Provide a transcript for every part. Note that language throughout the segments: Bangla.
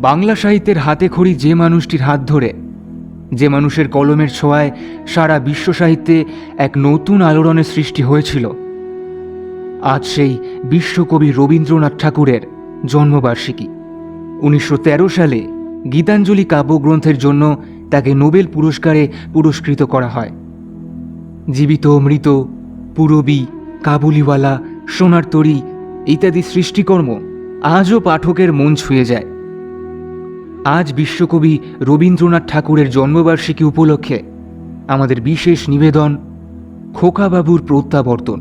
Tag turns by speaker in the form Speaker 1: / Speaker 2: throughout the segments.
Speaker 1: বাংলা সাহিত্যের হাতে খড়ি যে মানুষটির হাত ধরে, যে মানুষের কলমের ছোঁয়ায় সারা বিশ্ব সাহিত্যে এক নতুন আলোড়নের সৃষ্টি হয়েছিল। আজ সেই বিশ্বকবি রবীন্দ্রনাথ ঠাকুরের জন্মবার্ষিকী। উনিশশো তেরো সালে গীতাঞ্জলি কাব্যগ্রন্থের জন্য তাকে নোবেল পুরস্কারে পুরস্কৃত করা হয়। জীবিত, মৃত, পুরবী, কাবুলিওয়ালা সোনার তরী ইত্যাদি সৃষ্টিকর্ম আজও পাঠকের মন ছুঁয়ে যায়। আজ বিশ্বকবি রবীন্দ্রনাথ ঠাকুরের জন্মবার্ষিকী উপলক্ষে আমাদের বিশেষ নিবেদন খোকাবাবুর প্রত্যাবর্তন।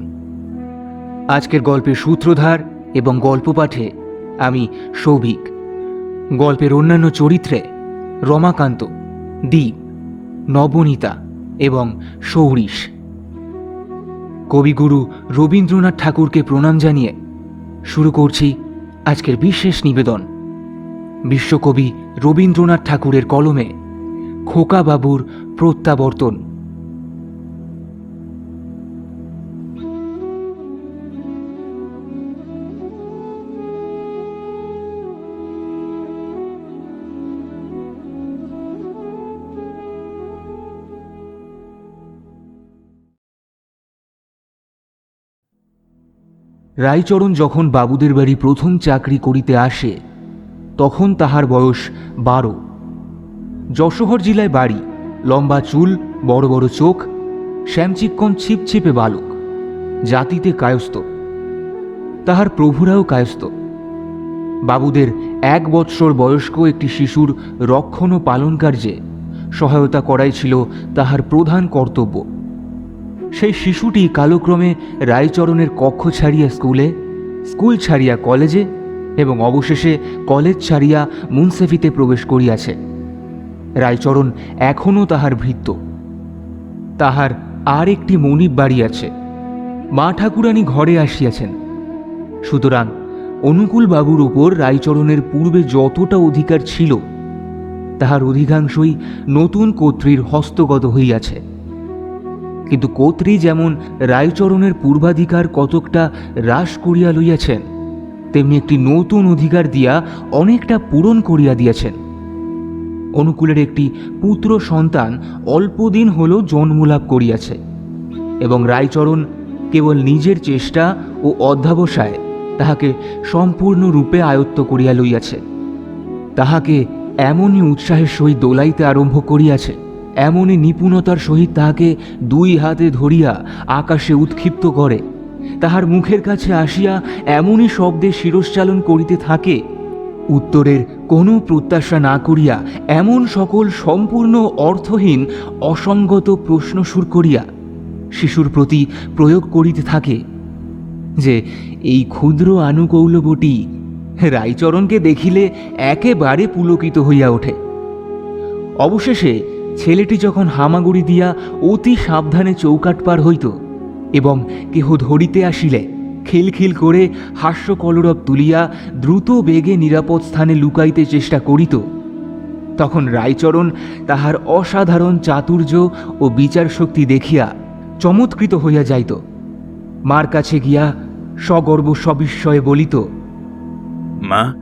Speaker 1: আজকের গল্পের সূত্রধার এবং গল্প পাঠে আমি সৌভিক। গল্পের অন্যান্য চরিত্রে রমাকান্ত, দীপ, নবনীতা এবং সৌরিশ। কবিগুরু রবীন্দ্রনাথ ঠাকুরকে প্রণাম জানিয়ে শুরু করছি আজকের বিশেষ নিবেদন। বিশ্বকবি রবীন্দ্রনাথ ঠাকুরের কলমে খোকাবাবুর প্রত্যাবর্তন। রায়চরণ যখন বাবুদের বাড়ি প্রথম চাকরি করিতে আসে তখন তাহার বয়স বারো। যশোহর জেলায় বাড়ি, লম্বা চুল, বড় বড় চোখ, শ্যামচিক্কন ছিপছিপে বালক, জাতিতে কায়স্থ। তাহার প্রভুরাও কায়স্থ। বাবুদের এক বৎসর বয়স্ক একটি শিশুর রক্ষণ ও পালন কার্যে সহায়তা করাই ছিল তাহার প্রধান কর্তব্য। সেই শিশুটি কালক্রমে রায়চরণের কক্ষ ছাড়িয়া স্কুলে, স্কুল ছাড়িয়া কলেজে এবং অবশেষে কলেজ ছাড়িয়া মুনসেফিতে প্রবেশ করিয়াছে। রায়চরণ এখনও তাহার ভৃত্য। তাহার আর একটি মনিব বাড়ি আছে। মা ঠাকুরানী ঘরে আসিয়াছেন। সুতরাং অনুকূল বাবুর উপর রায়চরণের পূর্বে যতটা অধিকার ছিল, তাহার অধিকাংশই নতুন কর্ত্রীর হস্তগত হইয়াছে। কিন্তু কর্ত্রী যেমন রায়চরণের পূর্বাধিকার কতকটা হ্রাস করিয়া লইয়াছেন তেমনি একটি নতুন অধিকার দিয়া অনেকটা পূরণ করিয়া দিয়াছেন। অনুকূলের একটি পুত্র সন্তান অল্পদিন হল জন্মলাভ করিয়াছে এবং রায়চরণ কেবল নিজের চেষ্টা ও অধ্যাবসায় তাহাকে সম্পূর্ণরূপে আয়ত্ত করিয়া লইয়াছে। তাহাকে এমনই উৎসাহের সহিত দোলাইতে আরম্ভ করিয়াছে, এমনই নিপুণতার সহিত তাহাকে দুই হাতে ধরিয়া আকাশে উৎক্ষিপ্ত করে। তাহার মুখের কাছে আসিয়া এমনই শব্দে শিরশ্চালন করিতে থাকে। উত্তরের কোনো প্রত্যাশা না করিয়া এমন সকল সম্পূর্ণ অর্থহীন, অসঙ্গত প্রশ্ন সুর করিয়া শিশুর প্রতি প্রয়োগ করিতে থাকে যে, এই ক্ষুদ্র আনুকৌলবটি রায়চরণকে দেখিলে একেবারে পুলকিত হইয়া ওঠে। অবশেষে ছেলেটি যখন হামাগুড়ি দিয়া অতি সাবধানে চৌকাট পার হইত এবং কেহ ধরিতে আসিলে, খিলখিল করে হাস্য কলরব তুলিয়া দ্রুত বেগে নিরাপদ স্থানে লুকাইতে চেষ্টা করিত। তখন রায়চরণ তাহার অসাধারণ চাতুর্য ও বিচার শক্তি দেখিয়া চমৎকৃত হইয়া যাইত। মার কাছে গিয়া সগর্ব সবিস্ময়ে বলিত,
Speaker 2: মা,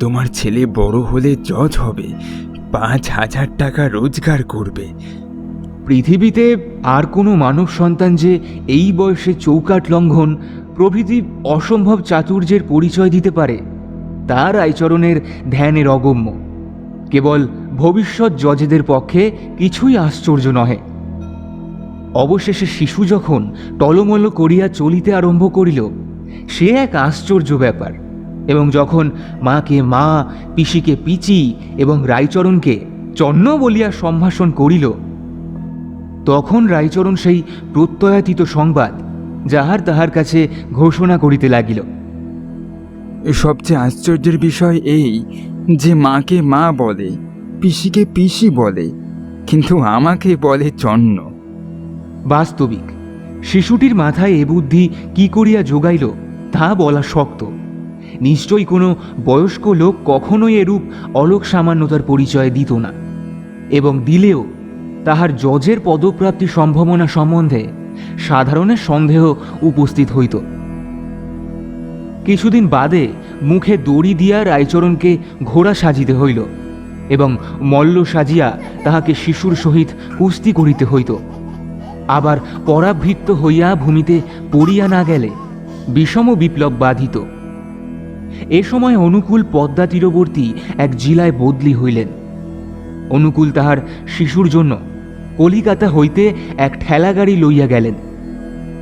Speaker 2: তোমার ছেলে বড় হলে জজ হবে, পাঁচ হাজার টাকা রোজগার করবে।
Speaker 1: পৃথিবীতে আর কোনো মানব সন্তান যে এই বয়সে চৌকাট লঙ্ঘন প্রভৃতি অসম্ভব চাতুর্যের পরিচয় দিতে পারে তার আচরণের ধ্যানের অগম্য। কেবল ভবিষ্যৎ জজেদের পক্ষে কিছুই আশ্চর্য নহে। অবশেষে শিশু যখন টলমল করিয়া চলিতে আরম্ভ করিল, সে এক আশ্চর্য ব্যাপার, এবং যখন মাকে মা, পিসিকে পিচি এবং রায়চরণকে চন্ন বলিয়া সম্ভাষণ করিল তখন রায়চরণ সেই প্রত্যয়াতীত সংবাদ যাহার তাহার কাছে ঘোষণা করিতে লাগিল।
Speaker 2: সবচেয়ে আশ্চর্যের বিষয় এই যে মাকে মা বলে পিসিকে পিসি বলে কিন্তু আমাকে বলে চন্ন।
Speaker 1: বাস্তবিক শিশুটির মাথায় এ বুদ্ধি কি করিয়া যোগাইল তা বলা শক্ত। নিশ্চয়ই কোনো বয়স্ক লোক কখনোই এরূপ অলোক সামান্যতার পরিচয় দিত না এবং দিলেও তাহার জজের পদপ্রাপ্তি সম্ভাবনা সম্বন্ধে সাধারণের সন্দেহ উপস্থিত হইত। কিছুদিন বাদে মুখে দড়ি দিয়া রায়চরণকে ঘোড়া সাজিতে হইল এবং মল্ল সাজিয়া তাহাকে শিশুর সহিত কুস্তি করিতে হইত। আবার পরাবৃত্ত হইয়া ভূমিতে পড়িয়া না গেলে বিষম বিপ্লব বাধিত। এ সময় অনুকূল পদ্মা তীরবর্তী এক জিলায় বদলি হইলেন। অনুকূল তাহার শিশুর জন্য কলিকাতা হইতে এক ঠেলাগাড়ি লইয়া গেলেন।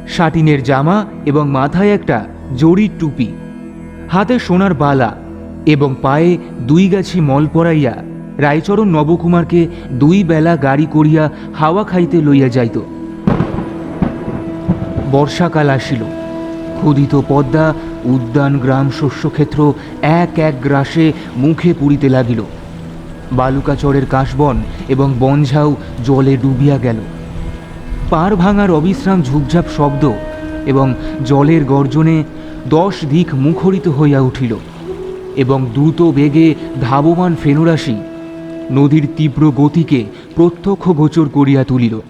Speaker 1: সাটিনের জামা এবং মাথায় একটা জরির টুপি, হাতে সোনার বালা এবং পায়ে দুই গাছি মল পরাইয়া রায়চরণ নবকুমারকে দুই বেলা গাড়ি করিয়া হাওয়া খাইতে লইয়া যাইত। বর্ষাকাল আসিল। ক্ষুদিত পদ্মা, উদ্যান, গ্রাম, শস্যক্ষেত্র এক এক গ্রাসে মুখে পুরিতে লাগিল। বালুকাচরের কাশবন এবং বনঝাউ জলে ডুবিয়া গেল। পার ভাঙার অবিশ্রাম ঝুপঝাপ শব্দ এবং জলের গর্জনে দশ দিক মুখরিত হইয়া উঠিল এবং দ্রুত বেগে ধাবমান ফেনুরাশি নদীর তীব্র গতিকে প্রত্যক্ষ গোচর করিয়া তুলিল।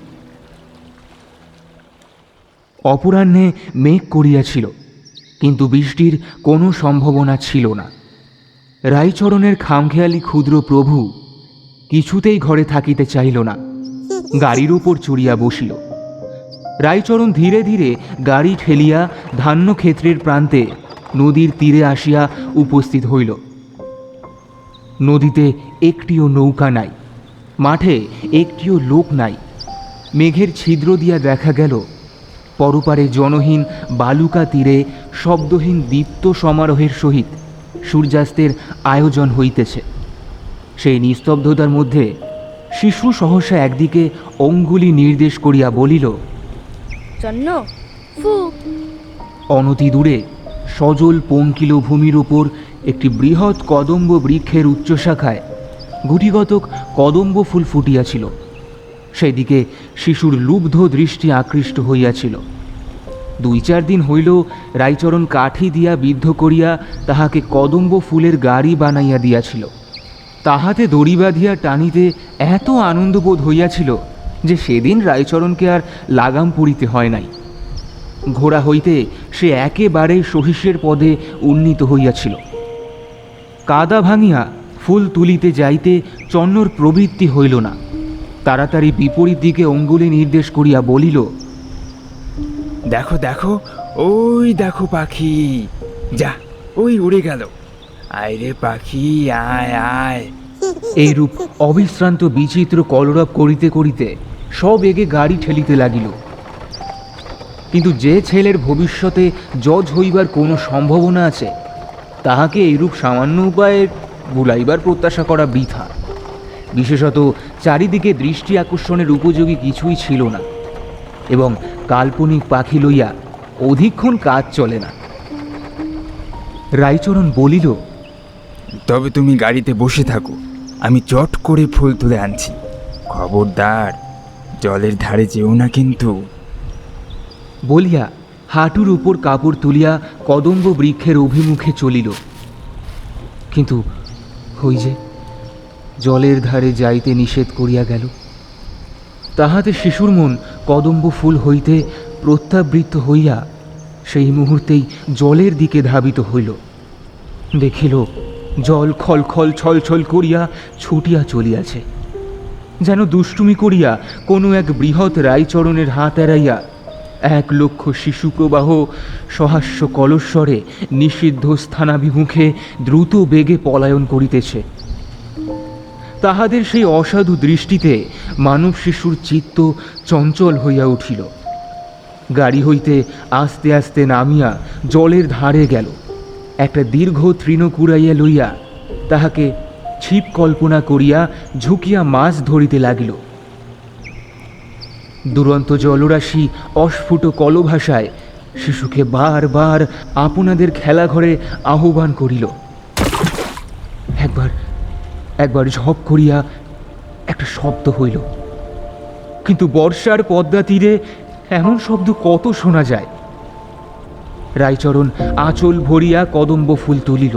Speaker 1: অপরাহ্নে মেঘ করিয়াছিল, কিন্তু বৃষ্টির কোনো সম্ভাবনা ছিল না। রাইচরণের খামখেয়ালি ক্ষুদ্র প্রভু কিছুতেই ঘরে থাকিতে চাইল না। গাড়ির উপর চড়িয়া বসিল। রাইচরণ ধীরে ধীরে গাড়ি ঠেলিয়া ধান্যক্ষেত্রের প্রান্তে নদীর তীরে আসিয়া উপস্থিত হইল। নদীতে একটিও নৌকা নাই, মাঠে একটিও লোক নাই। মেঘের ছিদ্র দিয়া দেখা গেল, পরপারে জনহীন বালুকা তীরে শব্দহীন দীপ্ত সমারোহের সহিত সূর্যাস্তের আয়োজন হইতেছে। সেই নিস্তব্ধতার মধ্যে শিশু সহসা একদিকে অঙ্গুলি নির্দেশ করিয়া বলিল
Speaker 3: জন্য? ফু।
Speaker 1: অনতি দূরে সজল পঙ্কিল ভূমির উপর একটি বৃহৎ কদম্ব বৃক্ষের উচ্চশাখায় গুটিগতক কদম্ব ফুল ফুটিয়াছিল। সেদিকে শিশুর লুব্ধ দৃষ্টি আকৃষ্ট হইয়াছিল। দুই চার দিন হইল রাইচরণ কাঠি দিয়া বিদ্ধ করিয়া তাহাকে কদম্ব ফুলের গাড়ি বানাইয়া দিয়াছিল। তাহাতে দড়ি বাঁধিয়া টানিতে এত আনন্দবোধ হইয়াছিল যে সেদিন রায়চরণকে আর লাগাম পড়িতে হয় নাই। ঘোড়া হইতে সে একেবারে সহিষ্যের পদে উন্নীত হইয়াছিল। কাদা ভাঙিয়া ফুল তুলিতে যাইতে চন্নর প্রবৃত্তি হইল না। তাড়াতাড়ি বিপরীত দিকে অঙ্গুলি নির্দেশ করিয়া বলিল
Speaker 2: দেখো দেখো, ওই দেখো পাখি। যা, ওই উড়ে গেল। আয় রে পাখি, আয় আয়।
Speaker 1: এইরূপ অবিশ্রান্ত, বিচিত্র, কলরব করিতে করিতে সবেগে গাড়ি ঠেলিতে লাগিল। কিন্তু যে ছেলের ভবিষ্যতে জজ হইবার কোনো সম্ভাবনা আছে, তাহাকে এইরূপ সামান্য উপায়ে বুলাইবার প্রত্যাশা করা বৃথা। বিশেষত চারিদিকে দৃষ্টি আকর্ষণের উপযোগী কিছুই ছিল না। এবং কাল্পনিক পাখি লইয়া অধিকক্ষণ কাজ চলে না। রায়চরণ বলিল
Speaker 2: তবে তুমি গাড়িতে বসে থাকো আমি চট করে ফুল তুলে আনছি। খবরদার জলের ধারে যেও না কিন্তু।
Speaker 1: বলিয়া হাঁটুর উপর কাপড় তুলিয়া কদম্ব বৃক্ষের অভিমুখে চলিল। কিন্তু হই যে জলের ধারে যাইতে নিষেধ করিয়া গেল। তাহাতে শিশুর মন কদম্ব ফুল হইতে প্রত্যাবৃত্ত হইয়া সেই মুহূর্তেই জলের দিকে ধাবিত হইল। দেখিল জল খল খল ছল ছল করিয়া ছুটিয়া চলিয়াছে। যেন দুষ্টুমি করিয়া কোনো এক বৃহৎ রায়চরণের হাত এড়াইয়া এক লক্ষ শিশু প্রবাহ সহাস্য কলস্বরে নিষিদ্ধ স্থানাভিমুখে দ্রুত বেগে পলায়ন করিতেছে। তাহাদের সেই অসাধু দৃষ্টিতে মানব শিশুর চিত্ত চঞ্চল হইয়া উঠিল। গাড়ি হইতে আস্তে আস্তে নামিয়া জলের ধারে গেল। একটা দীর্ঘ তৃণ কুড়াইয়া লইয়া তাহাকে ছিপ কল্পনা করিয়া ঝুঁকিয়া মাছ ধরিতে লাগিল। দুরন্ত জলরাশি অস্ফুট কলভাষায় শিশুকে বারবার আপনাদের খেলাঘরে আহ্বান করিল। একবার একবার ঝপ করিয়া একটা শব্দ হইল। কিন্তু বর্ষার পদ্মা তীরে এমন শব্দ কত শোনা যায়। রায়চরণ আঁচল ভরিয়া কদম্ব ফুল তুলিল।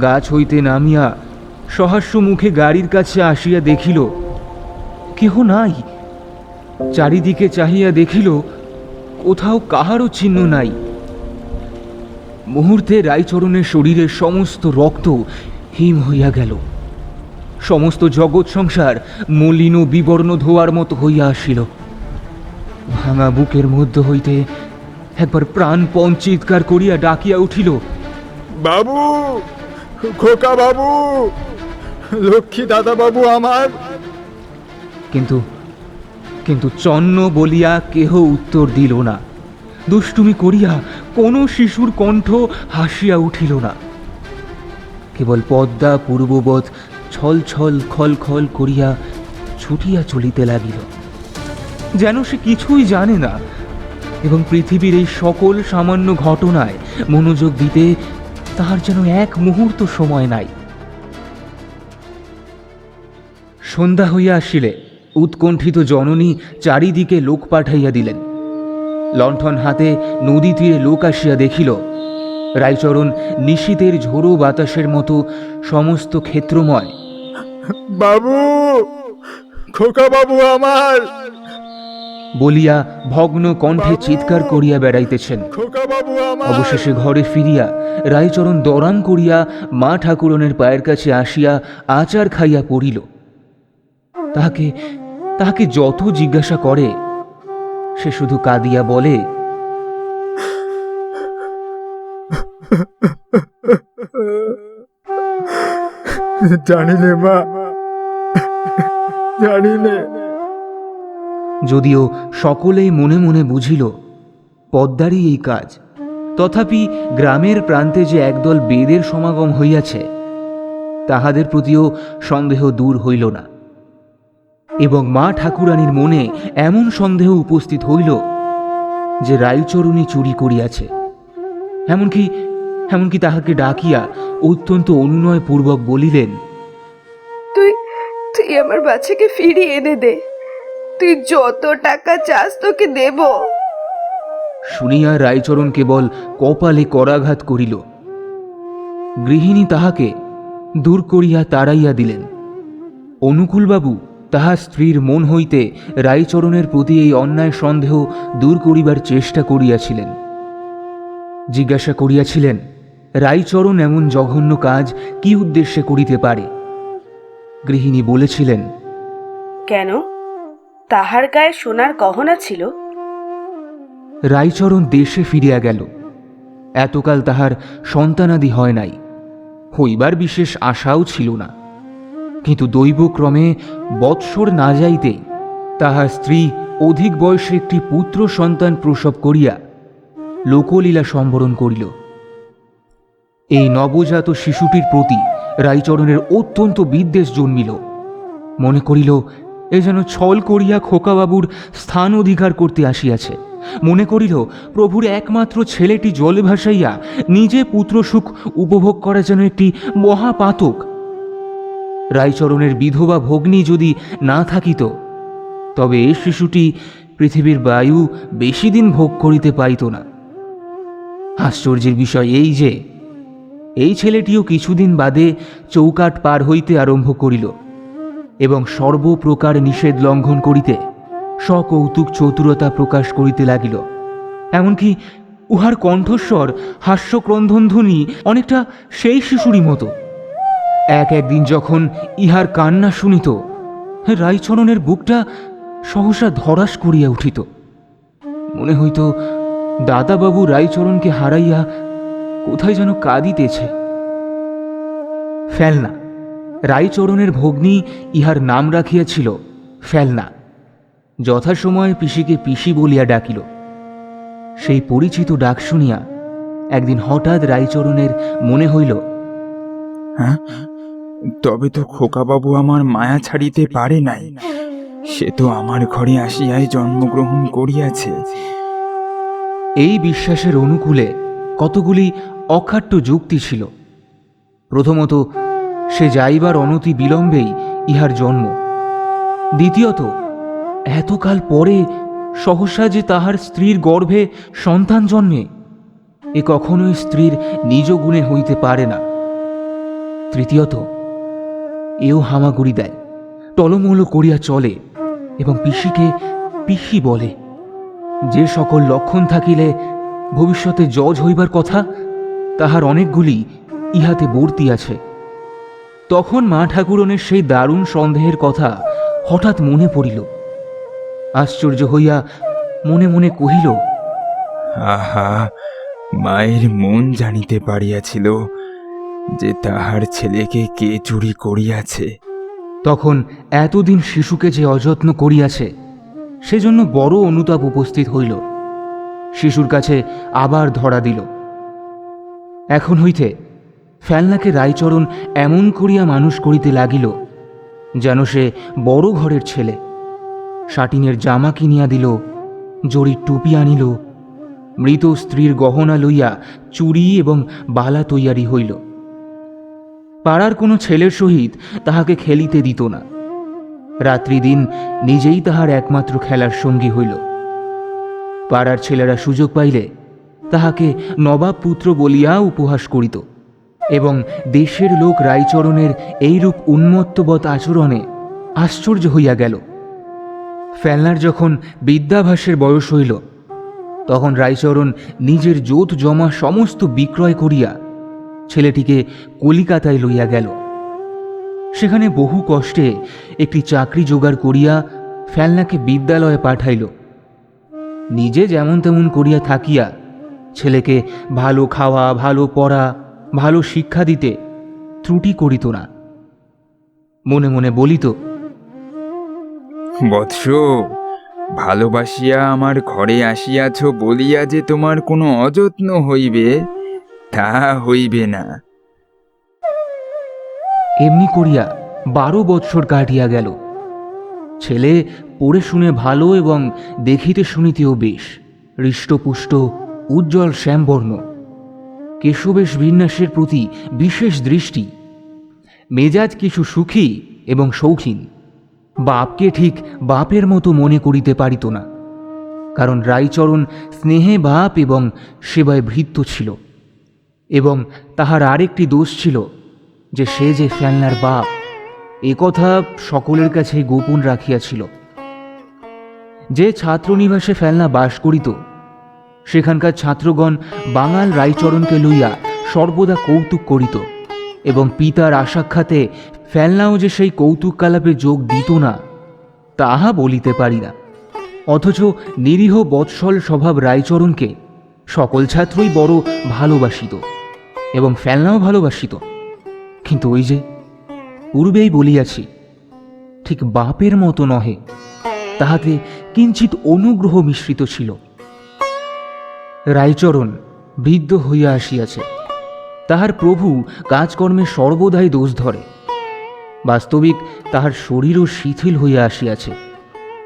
Speaker 1: গাছ হইতে নামিয়া সহাস্য মুখে গাড়ির কাছে আসিয়া দেখিল, কেহ নাই। চারিদিকে চাহিয়া দেখিল, কোথাও কাহারও চিহ্ন নাই। মুহূর্তে রায়চরণের শরীরের সমস্ত রক্ত হিম হইয়া গেল। সমস্ত জগৎ সংসার মলিন ও বিবর্ণ ধোয়ার মতো হইয়া আসিল। ভাঙা বুকের মধ্য হইতে একবার প্রাণপণ চিৎকার করিয়া ডাকিয়া উঠিল
Speaker 2: বাবু খোকা বাবু লক্ষ্মী দাদা বাবু আমার।
Speaker 1: কিন্তু কিন্তু চন্ন বলিয়া কেহ উত্তর দিল না। দুষ্টুমি করিয়া কোনো শিশুর কণ্ঠ হাসিয়া উঠিল না। কেবল পদ্মা পূর্ববৎ ছল ছল খল খল করিয়া ছুটিয়া চলিতে লাগিল। যেন সে কিছুই জানে না এবং পৃথিবীর এই সকল সামান্য ঘটনায় মনোযোগ দিতে তাহার যেন এক মুহূর্ত সময় নাই। সন্ধ্যা হইয়া আসিলে, উৎকণ্ঠিত জননী চারিদিকে লোক পাঠাইয়া দিলেন। লণ্ঠন হাতে নদী তীরে লোক আসিয়া দেখিল রায়চরণ নিশীতের ঝোড়ো বাতাসের মতো সমস্ত ক্ষেত্রময়।
Speaker 2: বাবু খোকা বাবু আমার।
Speaker 1: বলিয়া ভগ্ন কণ্ঠে চিৎকার করিয়া বেড়াইতেছেন। অবশেষে ঘরে ফিরিয়া রায়চরণ দরাম করিয়া মা ঠাকুরনের পায়ের কাছে আসিয়া আচার খাইয়া পড়িল। তাহাকে তাহাকে যত জিজ্ঞাসা করে সে শুধু কাঁদিয়া বলে
Speaker 2: জানিলে মা, জানিলে।
Speaker 1: যদিও সকলেই মনে মনে বুঝিল, পদ্মারই এই কাজ। তথাপি গ্রামের প্রান্তে যে একদল বেদের সমাগম হইয়াছে, তাহাদের প্রতিও সন্দেহ দূর হইল না। এবং মা ঠাকুরানীর মনে এমন সন্দেহ উপস্থিত হইল যে রায়চরণী চুরি করিয়াছে। এমনকি এমনকি তাহাকে ডাকিয়া অত্যন্ত অনুনয় পূর্বক বলিলেন
Speaker 4: তুই তুই আমার বাচ্চাকে ফিরিয়ে এনে দে। তুই যত টাকা চাস তোকে দেব।
Speaker 1: শুনিয়া রায়চরণ কেবল কপালে করাঘাত করিল। গৃহিণী তাহাকে দূর করিয়া তাড়াইয়া দিলেন। অনুকূলবাবু তাহার স্ত্রীর মন হইতে রায়চরণের প্রতি এই অন্যায় সন্দেহ দূর করিবার চেষ্টা করিয়াছিলেন। জিজ্ঞাসা করিয়াছিলেন রায়চরণ এমন জঘন্য কাজ কি উদ্দেশ্যে করিতে পারে? গৃহিণী বলেছিলেন
Speaker 4: কেন? তাহার গায়ে সোনার গহনা ছিল?
Speaker 1: রায়চরণ দেশে ফিরিয়া গেল। এতকাল তাহার সন্তানাদি হয় নাই। হইবার বিশেষ আশাও ছিল না। কিন্তু দৈবক্রমে বৎসর না যাইতেই তাহার স্ত্রী অধিক বয়সে একটি পুত্র সন্তান প্রসব করিয়া লোকলীলা সম্বরণ করিল। এই নবজাত শিশুটির প্রতি রায়চরণের অত্যন্ত বিদ্বেষ জন্মিল। মনে করিল, এ যেন ছল করিয়া খোকাবাবুর স্থান অধিকার করতে আসিয়াছে। মনে করিল, প্রভুর একমাত্র ছেলেটি জলে ভাসাইয়া নিজে পুত্রসুখ উপভোগ করা যেন একটি মহাপাতক। রায়চরণের বিধবা ভগ্নী যদি না থাকিত, তবে এ শিশুটি পৃথিবীর বায়ু বেশি দিন ভোগ করিতে পাইত না। আশ্চর্যের বিষয় এই যে এই ছেলেটিও কিছুদিন বাদে চৌকাট পার হইতে আরম্ভ করিল এবং সর্বপ্রকার নিষেধ লঙ্ঘন করিতে সকৌতুক চতুরতা প্রকাশ করিতে লাগিল। এমনকি উহার কণ্ঠস্বর হাস্যক্রন্ধন ধ্বনি অনেকটা সেই শিশুরই মতো। এক একদিন যখন ইহার কান্না শুনিত, রায়চরণের বুকটা সহসা ধরাস করিয়া উঠিত। মনে হইত, দাদাবাবু রায়চরণকে হারাইয়া কোথায় যেন কাঁদিতেছে ফেলনা রায়চরণের ভগ্নী ইহার নাম রাখিয়াছিল ফেলনা। যথাসময়ে পিসিকে পিসি বলিয়া ডাকিল। সেই পরিচিত ডাক শুনিয়া একদিন হঠাৎ রায়চরণের মনে হইল
Speaker 2: হ্যাঁ তবে তো খোকাবাবু আমার মায়া ছাড়িতে পারে নাই। সে তো আমার ঘরে আসিয়াই জন্মগ্রহণ করিয়াছে।
Speaker 1: এই বিশ্বাসের অনুকূলে কতগুলি অখাট্য যুক্তি ছিল। প্রথমত, সে যাইবার অনতি বিলম্বেই ইহার জন্ম। দ্বিতীয়ত, এতকাল পরে সহসা যে তাহার স্ত্রীর গর্ভে সন্তান জন্মে, এ কখনোই স্ত্রীর নিজ গুণে হইতে পারে না। তৃতীয়ত, এও হামাগুড়ি দেয়, টলমল করিয়া চলে এবং পিসিকে পিসি বলে, যে সকল লক্ষণ থাকিলে ভবিষ্যতে জজ হইবার কথা তাহার অনেকগুলি ইহাতে বর্তি আছে। তখন মা ঠাকুরনের সেই দারুণ সন্দেহের কথা হঠাৎ মনে পড়িল। আশ্চর্য হইয়া মনে মনে কহিল
Speaker 2: আহা মায়ের মন জানিতে পারিয়াছিল যে তাহার ছেলেকে কে চুরি করিয়াছে।
Speaker 1: তখন এতদিন শিশুকে যে অযত্ন করিয়াছে সেজন্য বড় অনুতাপ উপস্থিত হইল। শিশুর কাছে আবার ধরা দিল। এখন হইতে ফেলনাকে রায়চরণ এমন করিয়া মানুষ করিতে লাগিল, যেন সে বড় ঘরের ছেলে। শাটিনের জামা কিনিয়া দিল জরির টুপি আনিল, মৃত স্ত্রীর গহনা লইয়া চুরি এবং বালা তৈয়ারি হইল। পাড়ার কোনো ছেলের সহিত তাহাকে খেলিতে দিত না। রাত্রিদিন নিজেই তাহার একমাত্র খেলার সঙ্গী হইল। পাড়ার ছেলেরা সুযোগ পাইলে তাহাকে নবাব পুত্র বলিয়া উপহাস করিত এবং দেশের লোক রায়চরণের এইরূপ উন্মত্তবৎ আচরণে আশ্চর্য হইয়া গেল। ফেলনার যখন বিদ্যাভাসের বয়স হইল, তখন রায়চরণ নিজের জোত জমা সমস্ত বিক্রয় করিয়া ছেলেটিকে কলিকাতায় লইয়া গেল। সেখানে বহু কষ্টে একটি চাকরি জোগাড় করিয়া ফেলনাকে বিদ্যালয়ে পাঠাইল। নিজে যেমন তেমন করিয়া থাকিয়া ছেলেকে ভালো খাওয়া ভালো পড়া ভালো শিক্ষা দিতে ত্রুটি করিত না। মনে মনে বলিত
Speaker 2: বৎস ভালোবাসিয়া আমার ঘরে আসিয়াছ বলিয়া যে তোমার কোনো অযত্ন হইবে তা হইবে না।
Speaker 1: এমনি করিয়া বারো বৎসর কাটিয়া গেল। ছেলে পড়ে শুনে ভালো এবং দেখিতে শুনিতেও বেশ। হৃষ্টপুষ্ট, উজ্জ্বল শ্যামবর্ণ। কেশবেশ বিন্যাসের প্রতি বিশেষ দৃষ্টি। মেজাজ কিছু সুখী এবং শৌখিন। বাপকে ঠিক বাপের মতো মনে করিতে পারিত না। কারণ রায়চরণ স্নেহে বাপ এবং সেবায় ভৃত্য ছিল। এবং তাহার আরেকটি দোষ ছিল যে সে যে ফেলনার বাপ, এ কথা সকলের কাছে গোপন রাখিয়াছিল। যে ছাত্রনিবাসে ফেলনা বাস করিত, সেখানকার ছাত্রগণ বাঙাল রায়চরণকে লইয়া সর্বদা কৌতুক করিত এবং পিতার আসাক্ষাতে ফেলনাও যে সেই কৌতুক কালাপে যোগ দিত না, তাহা বলিতে পারি না। অথচ নিরীহ বৎসল স্বভাব রায়চরণকে সকল ছাত্রই বড় ভালোবাসিত এবং ফেলনাও ভালোবাসিত। কিন্তু ওই যে, পূর্বেই বলিয়াছি, ঠিক বাপের মতো নহে। তাহাতে কিঞ্চিত অনুগ্রহ মিশ্রিত ছিল। রায়চরণ বৃদ্ধ হইয়া আসিয়াছে। তাহার প্রভু কাজকর্মে সর্বদাই দোষ ধরে। বাস্তবিক তাহার শরীরও শিথিল হইয়া আসিয়াছে।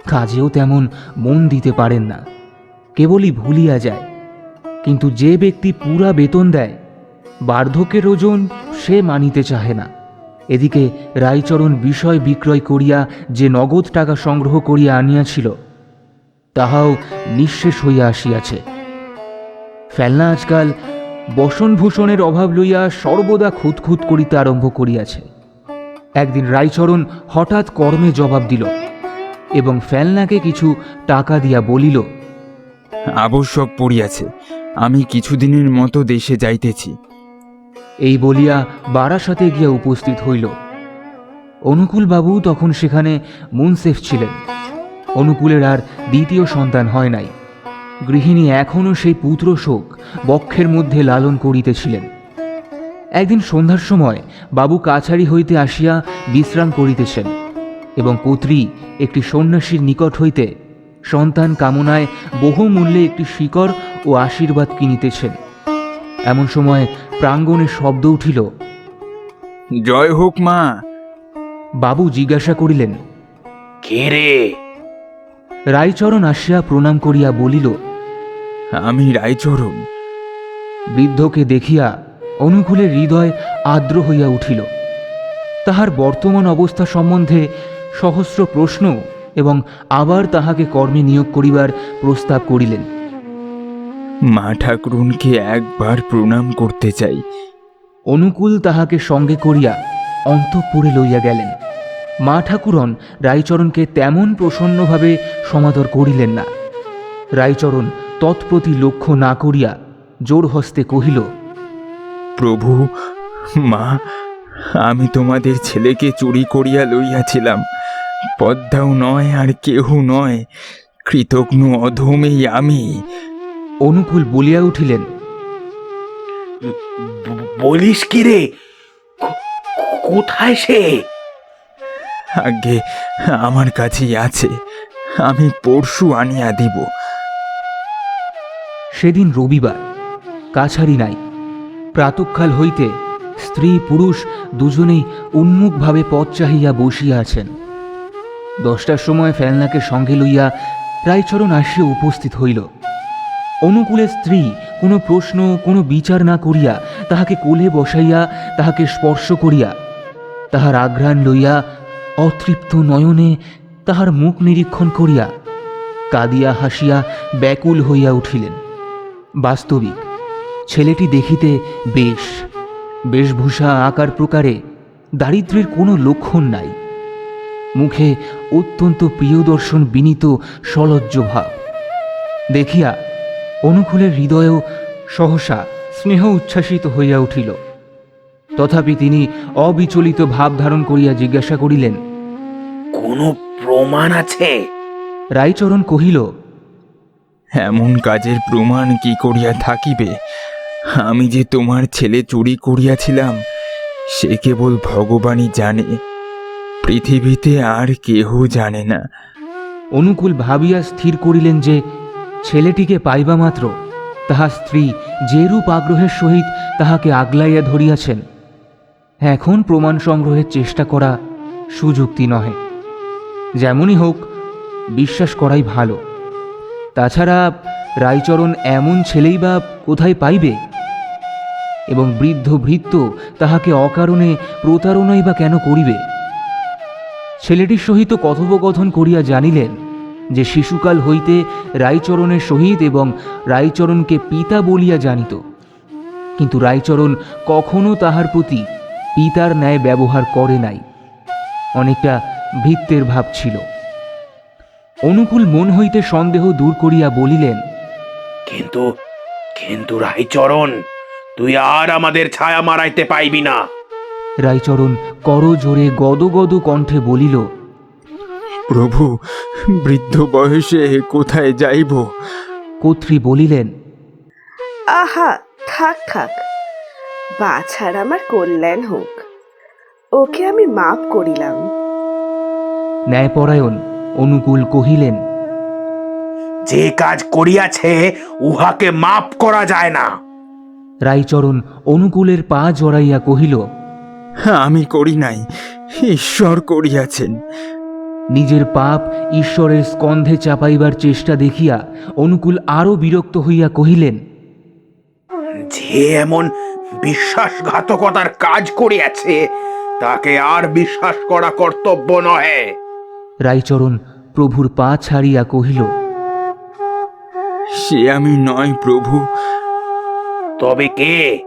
Speaker 1: কাজেও তেমন মন দিতে পারেন না। কেবলই ভুলিয়া যায়। কিন্তু যে ব্যক্তি পুরা বেতন দেয়, বার্ধক্যের ওজন সে মানিতে চাহে না। এদিকে রায়চরণ বিষয় বিক্রয় করিয়া যে নগদ টাকা সংগ্রহ করিয়া আনিয়াছিল, তাহাও নিঃশেষ হইয়া আসিয়াছে। ফেলনা আজকাল বসনভূষণের অভাব লইয়া সর্বদা খুঁতখুত করিতে আরম্ভ করিয়াছে। একদিন রায়চরণ হঠাৎ কর্মে জবাব দিল এবং ফেলনাকে কিছু টাকা দিয়া বলিল,
Speaker 2: আবশ্যক পড়িয়াছে, আমি কিছুদিনের মতো দেশে যাইতেছি।
Speaker 1: এই বলিয়া বারাসাতে গিয়া উপস্থিত হইল। অনুকূলবাবু তখন সেখানে মুনসেফ ছিলেন। অনুকূলের আর দ্বিতীয় সন্তান হয় নাই। গৃহিণী এখনও সেই পুত্র শোক বক্ষের মধ্যে লালন করিতেছিলেন। একদিন সন্ধ্যার সময় বাবু কাছারি হইতে আসিয়া বিশ্রাম করিতেছেন এবং পুত্রী একটি সন্ন্যাসীর নিকট হইতে সন্তান কামনায় বহুমূল্যে একটি শিকড় ও আশীর্বাদ কিনিতেছেন। এমন সময় প্রাঙ্গণে শব্দ উঠিল।
Speaker 2: জয় হোক মা।
Speaker 1: বাবু জিজ্ঞাসা করিলেন
Speaker 2: কে রে?
Speaker 1: রায়চরণ আসিয়া প্রণাম করিয়া বলিল
Speaker 2: আমি রায়চরণ।
Speaker 1: বৃদ্ধকে দেখিয়া অনুকূলের হৃদয় আর্দ্র হইয়া উঠিল। তাহার বর্তমান অবস্থা সম্বন্ধে সহস্র প্রশ্ন এবং আবার তাহাকে কর্মে নিয়োগ করিবার প্রস্তাব করিলেন।
Speaker 2: মা ঠাকুরুনকে একবার প্রণাম করতে চাই।
Speaker 1: অনুকূল তাহাকে সঙ্গে করিয়া অন্তঃপুরে লইয়া গেলেন। মা ঠাকুরন রায়চরণকে তেমন প্রসন্নভাবে সমাদর করিলেন না। রায়চরণ তৎপ্রতি লক্ষ্য না করিয়া জোর হস্তে কহিল
Speaker 2: প্রভু মা আমি তোমাদের ছেলেকে চুরি করিয়া লইয়াছিলাম। পদ্মাও নয় আর কেহ নয়। কৃতজ্ঞ অধমেই আমি।
Speaker 1: অনুকূল বলিয়া উঠিলেন
Speaker 5: বলিস কি রে? কোথায় সে?
Speaker 2: আগে আমার কাছেই আছে আমি পরশু আনিয়া দিব।
Speaker 1: সেদিন রবিবার কাছারি নাই প্রাতঃকাল হইতে স্ত্রী পুরুষ দুজনেই উন্মুখভাবে পথ চাহিয়া বসিয়া আছেন। দশটার সময় ফেলনাকে সঙ্গে লইয়া রায়চরণ আসিয়া উপস্থিত হইল। অনুকূলের স্ত্রী, কোনো প্রশ্ন, কোনো বিচার না করিয়া তাহাকে কোলে বসাইয়া তাহাকে স্পর্শ করিয়া তাহার আঘ্রাণ লইয়া অতৃপ্ত নয়নে তাহার মুখ নিরীক্ষণ করিয়া কাঁদিয়া হাসিয়া ব্যাকুল হইয়া উঠিলেন। বাস্তবিক, ছেলেটি দেখিতে বেশ, বেশভূষা আকার প্রকারে দারিদ্র্যের কোনো লক্ষণ নাই। মুখে অত্যন্ত প্রিয়দর্শন বিনীত সলজ্জ ভাব। দেখিয়া অনুকূলের হৃদয়েও সহসা স্নেহ উচ্ছ্বাসিত হইয়া উঠিল। তথাপি তিনি অবিচলিত ভাব ধারণ করিয়া জিজ্ঞাসা করিলেন
Speaker 5: কোনো প্রমাণ আছে?
Speaker 1: রায়চরণ কহিল
Speaker 2: এমন কাজের প্রমাণ কি করিয়া থাকিবে? আমি যে তোমার ছেলে চুরি করিয়াছিলাম সে কেবল ভগবানই জানে। পৃথিবীতে আর কেহ জানে না।
Speaker 1: অনুকূল ভাবিয়া স্থির করিলেন যে ছেলেটিকে পাইবা মাত্র। তাহার স্ত্রী যেরূপ আগ্রহের সহিত তাহাকে আগলাইয়া ধরিয়াছেন, এখন প্রমাণ সংগ্রহের চেষ্টা করা সুযুক্তি নহে। যেমনই হোক, বিশ্বাস করাই ভালো। তাছাড়া রায়চরণ এমন ছেলেই বা কোথায় পাইবে? এবং বৃদ্ধ ভৃত্য তাহাকে অকারণে প্রতারণাই বা কেন করিবে? ছেলেটির সহিত কথোপকথন করিয়া জানিলেন যে শিশুকাল হইতে রায়চরণের সহিত এবং রায়চরণকে পিতা বলিয়া জানিত। কিন্তু রায়চরণ কখনো তাহার প্রতি পিতার ন্যায় ব্যবহার করে নাই। অনেকটা ভৃত্যের ভাব ছিল। অনুকূল মন হইতে সন্দেহ দূর করিয়া বলিলেন
Speaker 5: কিন্তু কিন্তু রায়চরণ তুই আর আমাদের ছায়া মারাইতে পাইবি না।
Speaker 1: রায়চরণ করজোরে গদগদ কণ্ঠে বলিল
Speaker 2: প্রভু বৃদ্ধ বয়সে কোথায় যাইব?
Speaker 1: কর্ত্রী বলিলেন
Speaker 4: আহা থাক থাক। বাছার আমার কল্যাণ হোক। ওকে আমি মাফ করিলাম।
Speaker 1: ন্যায়পরায়ণ অনুকূল কহিলেন
Speaker 5: যে কাজ করিয়াছে উহাকে মাপ করা যায় না।
Speaker 1: রায়চরণ অনুকূলের পা জড়াইয়া কহিল
Speaker 2: আমি করি নাই ঈশ্বর করিয়াছেন।
Speaker 1: নিজের পাপ ঈশ্বরের স্কন্ধে চাপাইবার চেষ্টা দেখিয়া অনুকূল আরও বিরক্ত হইয়া কহিলেন
Speaker 5: যে এমন বিশ্বাসঘাতকতার কাজ করিয়াছে তাকে আর বিশ্বাস করা কর্তব্য নহে।
Speaker 1: রায়চরণ প্রভুর পা ছাড়িয়া কহিল
Speaker 2: সে আমি নয় প্রভু।
Speaker 5: তবে কে?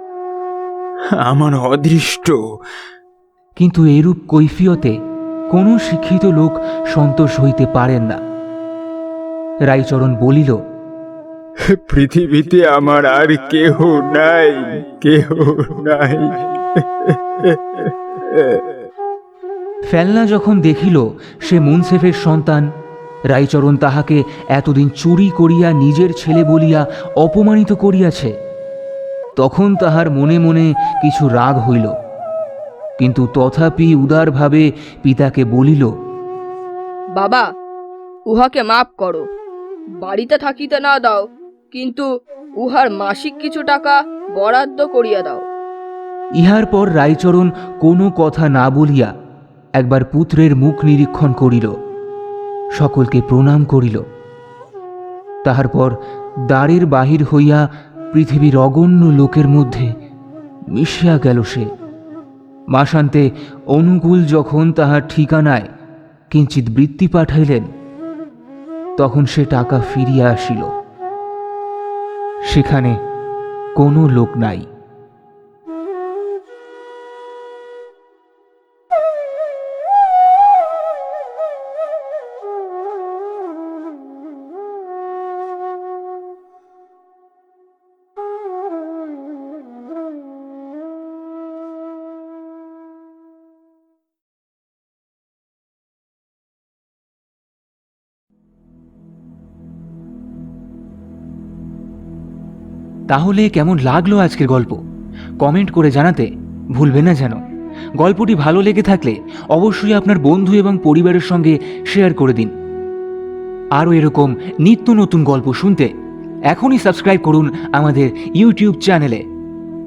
Speaker 2: আমার অদৃষ্ট।
Speaker 1: কিন্তু এরূপ কৈফিয়তে কোনো শিক্ষিত লোক সন্তোষ হইতে পারেন না। রায়চরণ বলিল
Speaker 2: পৃথিবীতে আমার আর কেহ নাই কেহ নাই।
Speaker 1: ফেলনা যখন দেখিল সে মুনসেফের সন্তান রায়চরণ তাহাকে এতদিন চুরি করিয়া নিজের ছেলে বলিয়া অপমানিত করিয়াছে। তখন তাহার মনে মনে কিছু রাগ হইল। কিন্তু তথাপি উদারভাবে পিতাকে বলিল
Speaker 6: বাবা উহাকে মাফ করো। বাড়িতে থাকিতে না দাও কিন্তু উহার মাসিক কিছু টাকা বরাদ্দ করিয়া দাও।
Speaker 1: ইহার পর রায়চরণ কোনো কথা না বলিয়া একবার পুত্রের মুখ নিরীক্ষণ করিল সকলকে প্রণাম করিল। তাহার পর দ্বারের বাহির হইয়া পৃথিবীর অগণ্য লোকের মধ্যে মিশিয়া গেল সে। মাসান্তে অনুকূল যখন তাহার ঠিকানায় কিঞ্চিত বৃত্তি পাঠাইলেন, তখন সে টাকা ফিরিয়া আসিল। সেখানে কোনো লোক নাই। তাহলে কেমন লাগল আজকের গল্প? কমেন্ট করে জানাতে ভুলবেন না যেন। গল্পটি ভালো লেগে থাকলে অবশ্যই আপনার বন্ধু এবং পরিবারের সঙ্গে শেয়ার করে দিন। আরও এরকম নিত্য নতুন গল্প শুনতে এখনই সাবস্ক্রাইব করুন আমাদের ইউটিউব চ্যানেলে।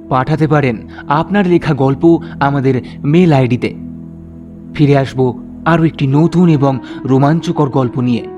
Speaker 1: পাঠাতে পারেন আপনার লেখা গল্প আমাদের মেল আইডিতে। ফিরে আসব আরও একটি নতুন এবং রোমাঞ্চকর গল্প নিয়ে।